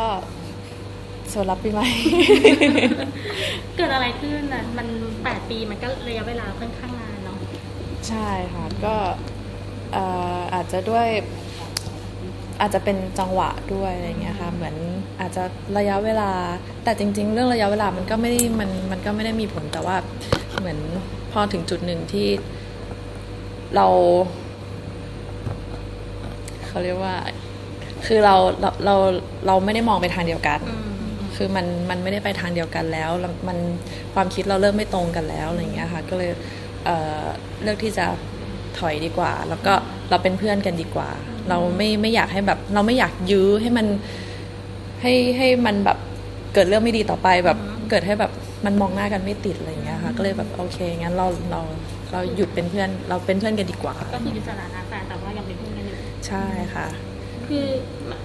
ก็โซนรับปีใหม่ เกิดอะไรขึ้นน่ะ มันแปดปีมันก็ระยะเวลาค่อนข้างนานเนาะ ใช่ค่ะ ก็เอ่ออาจจะด้วย อาจจะเป็นจังหวะด้วยอะไรเงี้ยค่ะ เหมือนอาจจะระยะเวลา แต่จริง ๆ เรื่องระยะเวลามันก็ไม่ได้มันมันก็ไม่ได้มีผลแต่ว่าเหมือนพอถึงจุดหนึ่งที่เราเขาเรียกว่า คือเราเราเราเราไม่ได้มองไปทางเดียวกันอืมคือมันมันไม่ได้ไปทางเดียวกันแล้วแล้ว มันความคิดเราเริ่มไม่ตรงกันแล้วอะไรอย่างเงี้ยค่ะ ก็เลยเอ่อเลือกที่จะถอยดีกว่า แล้วก็เราเป็นเพื่อนกันดีกว่า เราไม่ไม่อยากให้แบบ เราไม่อยากยื้อให้มันให้ให้มันแบบเกิดเรื่องไม่ดีต่อไปแบบเกิดให้แบบมันมองหน้ากันไม่ติดอะไรอย่างเงี้ยค่ะ ก็เลยแบบโอเคงั้นเราเราเราหยุดเป็นเพื่อน เราเป็นเพื่อนกันดีกว่า ก็คืออยู่สถานะแฟนแต่ว่ายังเป็นเพื่อนกันอยู่ใช่ค่ะ คือ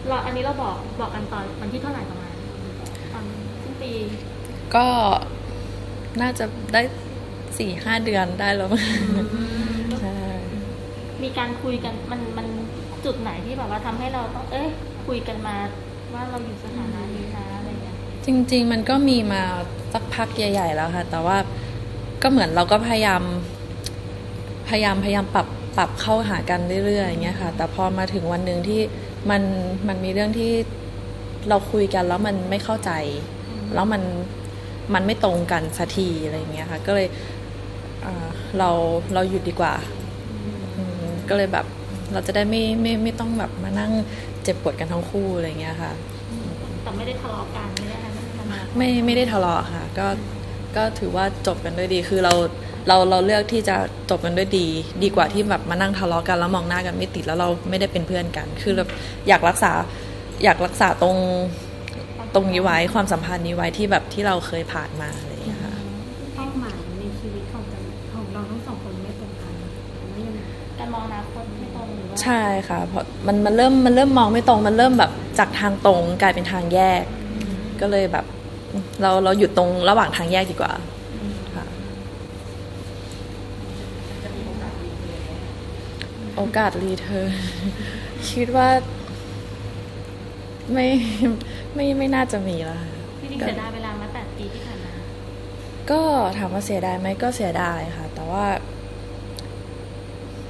เราอันนี้เราบอกบอกกันตอนวันที่เท่าไหร่ประมาณตอนสิ้นปี ก็น่าจะได้สี่ห้าเดือนได้แล้วมั้งใช่มีการคุยกันมันมันจุดไหนที่แบบว่าทำให้เราต้องเอ๊ะคุยกันมาว่าเราอยู่สถานะนี้นะอะไรเงี้ยจริง ๆ มันก็มีมาสักพักใหญ่ ๆ แล้วค่ะ แต่ว่าก็เหมือนเราก็พยายาม พยายามพยายามปรับปรับเข้าหากันเรื่อยๆอย่างเงี้ยค่ะ แต่พอมาถึงวันหนึ่งที่ มันมันมีเรื่องที่เราคุยกันแล้วมันไม่เข้าใจ แล้วมันมันไม่ตรงกันสักทีอะไรอย่างเงี้ยค่ะ ก็เลยอ่าเราเราหยุดดีกว่าอืมก็เลยแบบเราจะได้ไม่ไม่ไม่ต้องแบบมานั่งเจ็บปวดกันทั้งคู่อะไรอย่างเงี้ยค่ะ แต่ไม่ได้ทะเลาะกันไม่ได้อะไรไม่ได้ทำอะไรไม่ไม่ได้ทะเลาะค่ะ ก็ก็ถือว่าจบกันด้วยดีคือเรา เราเราเลือกที่จะจบกันด้วยดี ดีกว่าที่แบบมานั่งทะเลาะกันแล้วมองหน้ากันไม่ติดแล้วเราไม่ได้เป็นเพื่อนกัน คือแบบอยากรักษาอยากรักษาตรงตรงนี้ไว้ความสัมพันธ์นี้ไว้ที่แบบที่เราเคยผ่านมาอะไรอย่างเงี้ยค่ะเป้าหมายในชีวิตของกันของเราทั้งสองคนไม่ตรงกันไม่ยังไงการมองอนาคตไม่ตรงหรือว่าใช่ค่ะเพราะมันมันเริ่มมันเริ่มมองไม่ตรงมันเริ่มแบบจากทางตรงกลายเป็นทางแยก ก็เลยแบบ เราเราหยุดตรงระหว่างทางแยกดีกว่าค่ะ โอกาสรีเทิร์นคิดว่า ไม่ไม่ไม่น่าจะมีแล้วค่ะที่จริงเสียดายเวลามาแปดปีที่ผ่านมา ก็ถามว่าเสียดายไหมก็เสียดายค่ะ แต่ว่า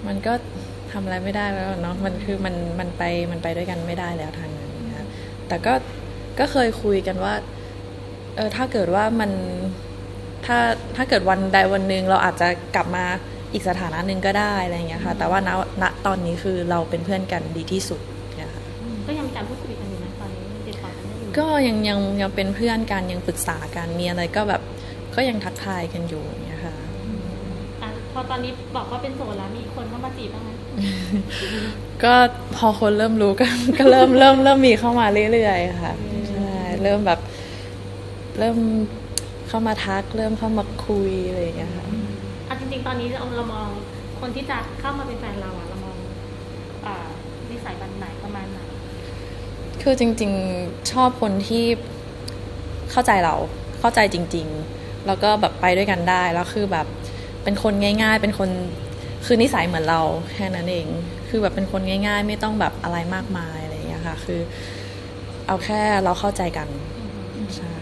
มันก็ทำอะไรไม่ได้แล้วเนาะมันคือมันมันไปมันไปด้วยกันไม่ได้แล้วทางนั้นนะคะแต่ก็ก็เคยคุยกันว่า เออถ้าเกิดว่ามันถ้าถ้าเกิดวันใดวันหนึ่งเราอาจจะกลับมา อีกสถานะหนึ่งก็ได้อะไรอย่างเงี้ยค่ะ แต่ว่าณณตอนนี้คือเราเป็นเพื่อนกันดีที่สุดเนี่ยค่ะก็ยังมีการพูดคุยกันอยู่นะตอนนี้ติดต่อกันได้อยู่ก็ยังยังยังเป็นเพื่อนกันยังปรึกษากันมีอะไรก็แบบก็ยังทักทายกันอยู่อย่างเงี้ยค่ะอะพอตอนนี้บอกว่าเป็นโสดแล้วมีคนเข้ามาจีบบ้างไหมก็พอคนเริ่มรู้ก็ก็เริ่มเริ่มเริ่มมีเข้ามาเรื่อยๆค่ะใช่เริ่มแบบเริ่มเข้ามาทัก เริ่มเข้ามาคุยอะไรอย่างเงี้ยค่ะอะจริงๆ ตอนนี้เราเรามองคนที่จะเข้ามาเป็นแฟนเราอะเรามองอ่านิสัยแบบไหนประมาณไหนคือจริง ๆชอบคนที่เข้าใจเราเข้าใจจริง ๆ แล้วก็แบบไปด้วยกันได้แล้วคือแบบเป็นคนง่าย ๆ เป็นคนคือนิสัยเหมือนเราแค่นั้นเอง คือแบบเป็นคนง่าย ๆ ไม่ต้องแบบอะไรมากมายอะไรอย่างเงี้ยค่ะ คือ เอาแค่เราเข้าใจกันใช่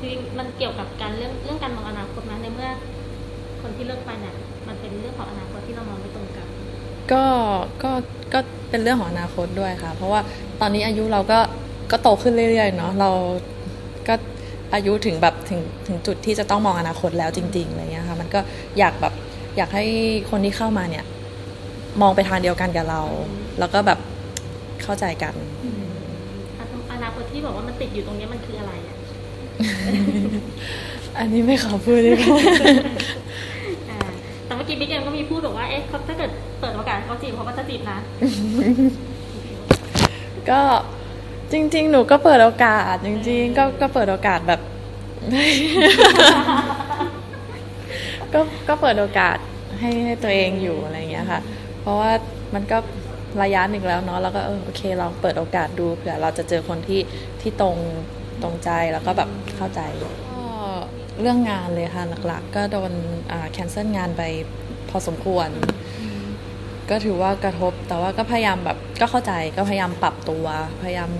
จริงๆมันเกี่ยวกับการเรื่องเรื่องการมองอนาคตนะในเมื่อคน ที่เลิกไปเนี่ยมันเป็นเรื่องของอนาคตที่เรามองไม่ตรงกันก็ก็ก็เป็นเรื่องของอนาคตด้วยค่ะ เพราะว่าตอนนี้อายุเราก็ก็โตขึ้นเรื่อยๆเนาะเราก็อายุถึงแบบถึงถึงจุดที่จะต้องมองอนาคตแล้วจริงๆอะไรเงี้ยค่ะมันก็อยากแบบอยากให้คนที่เข้ามาเนี่ย มองไปทางเดียวกันกับเรา แล้วก็แบบเข้าใจกันอะอนาคตที่บอกว่ามันติดอยู่ตรงเนี้ยมันคืออะไรอะอันนี้ไม่ขอพูดเลยค่ะอ่าแต่เมื่ อกี้บิ๊กเอ็มก็มีพูดบอกว่า เอ๊ะเขาถ้าเกิดเปิดโอกาสเขาจีบเขาก็จะจีบนะ ก็จริง ๆ หนูก็เปิดโอกาส จริง ๆ ก็ก็เปิดโอกาสแบบ ก็ก็เปิดโอกาสให้ให้ตัวเองอยู่อะไรอย่างเงี้ยค่ะ เพราะว่ามันก็ระยะหนึ่งแล้วเนาะแล้วก็เออโอเคลองเปิดโอกาสดูเผื่อเราจะเจอคนที่ที่ตรงตรงใจแล้วก็แบบเข้าใจ เรื่องงานเลยค่ะหลักๆ ก็โดนอ่าแคนเซิลงานไปพอสมควร ก็ถือว่ากระทบแต่ว่าก็พยายามแบบก็เข้าใจก็พยายามปรับตัว พยายาม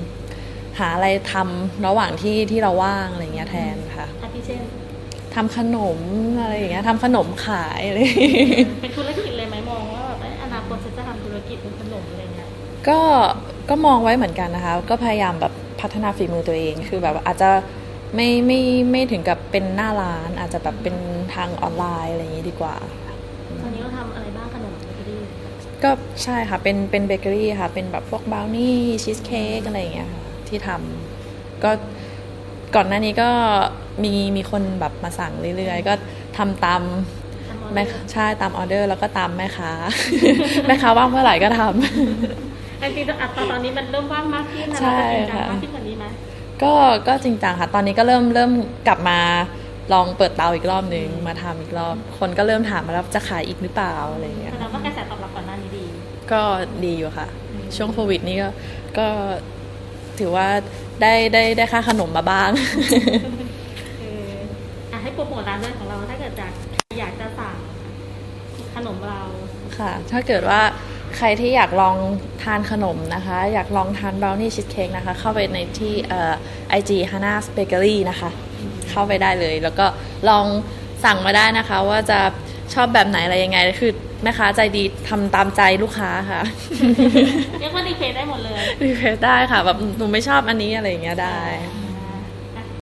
หาอะไรทำระหว่างที่ที่เราว่างอะไรอย่างเงี้ยแทนค่ะอาทิเช่นทำขนมอะไรอย่างเงี้ยทำขนมขายอะไรอย่างเงี้ยเป็นธุรกิจเลยไหมมองว่าแบบเอ้ยอนาคตฉันจะทำธุรกิจเป็นขนมอะไรเงี้ยก็ก็มองไว้เหมือนกันนะคะ ก็พยายามแบบพัฒนาฝีมือตัวเองคือแบบอาจจะ ไม่ไม่ไม่ถึงกับเป็นหน้าร้าน อาจจะแบบเป็นทางออนไลน์อะไรอย่างงี้ดีกว่า ตอนนี้เราทำอะไรบ้างขนมเบเกอรี่ก็ใช่ค่ะเป็นเป็นเบเกอรี่ค่ะ เป็นแบบพวกบราวนี่ชีสเค้กอะไรอย่างเงี้ยค่ะที่ทำก็ก่อนหน้านี้ก็มีมีคนแบบมาสั่งเรื่อยๆ ก็ทำตามทำออเดแม่อร์ใช่ตามออเดอร์แล้วก็ตามแม่ค้า แม่ค้าว่างเมื่อไหร่ก็ทำจริงๆอัตราตอนนี้มันเริ่มว่างมากขึ้นนะใช่เราจะจริงจังค่ะ มากขึ้นกว่านี้ไหม ก็ก็จริงจังค่ะ ตอนนี้ก็เริ่มเริ่มกลับมาลองเปิดเตาอีกรอบนึงมาทำอีกรอบ คนก็เริ่มถามมาแล้วจะขายอีกหรือเปล่าอะไรอย่างเงี้ยแสดงว่ากระแสตอบรับก่อนหน้านี้ดี ก็ดีอยู่ค่ะ ช่วงโควิดนี่ก็ก็ถือว่าได้ได้ได้ค่าขนมมาบ้าง เอออะให้โปรโมทร้านด้วยของเราถ้าเกิดจากอยากจะสั่งขนมเรา ค่ะ ถ้าเกิดว่า ใครที่อยากลองทานขนมนะคะ อยากลองทานบราวนี่ชีสเค้กนะคะ เข้าไปในที่เอ่อ IG Hannah's Bakery นะคะ เข้าไปได้เลย แล้วก็ลองสั่งมาได้นะคะ ว่าจะชอบแบบไหนอะไรยังไง คือแม่ค้าใจดีทำตามใจลูกค้าค่ะ เรียกว่ารีเควสได้หมดเลยรีเควสได้ค่ะแบบหนูไม่ชอบอันนี้อะไรอย่างเงี้ยได้อื